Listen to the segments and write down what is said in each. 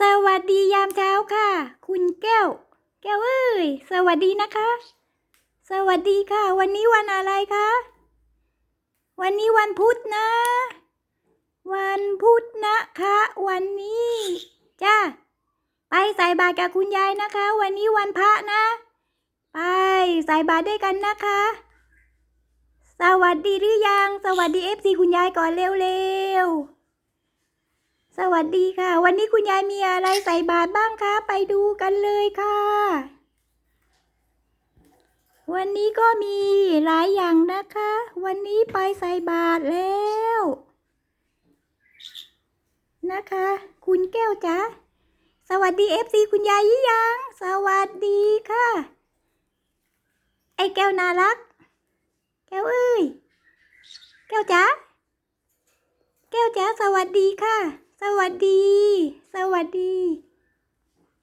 สวัสดียามเช้าค่ะ คุณแก้ว แก้วเอ้ย สวัสดีนะคะ สวัสดีค่ะ วันนี้วันอะไรคะ วันนี้วันพุธนะ วันพุธนะคะ วันนี้จ้าไปใส่บาตรกับคุณยายนะคะ วันนี้วันพระนะ ไปใส่บาตรด้วยกันนะคะ สวัสดีหรือยัง สวัสดีเอฟซีคุณยายก่อนเร็วๆ สวัสดีค่ะ วันนี้คุณยายมีอะไรใส่บาตรบ้างคะ ไปดูกันเลยค่ะ วันนี้ก็มีหลายอย่างนะคะ วันนี้ไปใส่บาตรแล้ว นะคะ คุณแก้วจ๋าสวัสดีเอฟซีคุณยายยี่ยัง สวัสดีค่ะ ไอ้แก้วน่ารัก แก้วเอ้ย แก้วจ๋าแก้วจ๋าสวัสดีค่ะ สวัสดี สวัสดี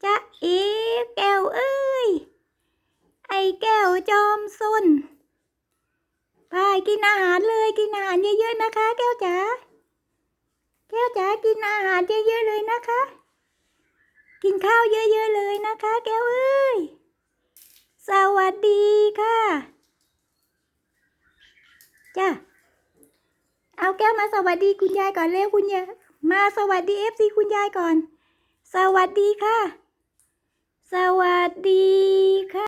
จ๊ะเอ๋แก้วเอ้ย ไอ้แก้วจอมซนพายกินอาหารเลยกินอาหารเยอะๆนะคะ แก้วจ๋า แก้วจ๋ากินอาหารเยอะๆเลยนะคะ กินข้าวเยอะๆเลยนะคะ แก้วเอ้ย สวัสดีค่ะ จ้าเอาแก้วมาสวัสดีคุณยายก่อนเร็วคุณยาย มาสวัสดีเอฟซีคุณยายก่อน สวัสดีค่ะ สวัสดีค่ะ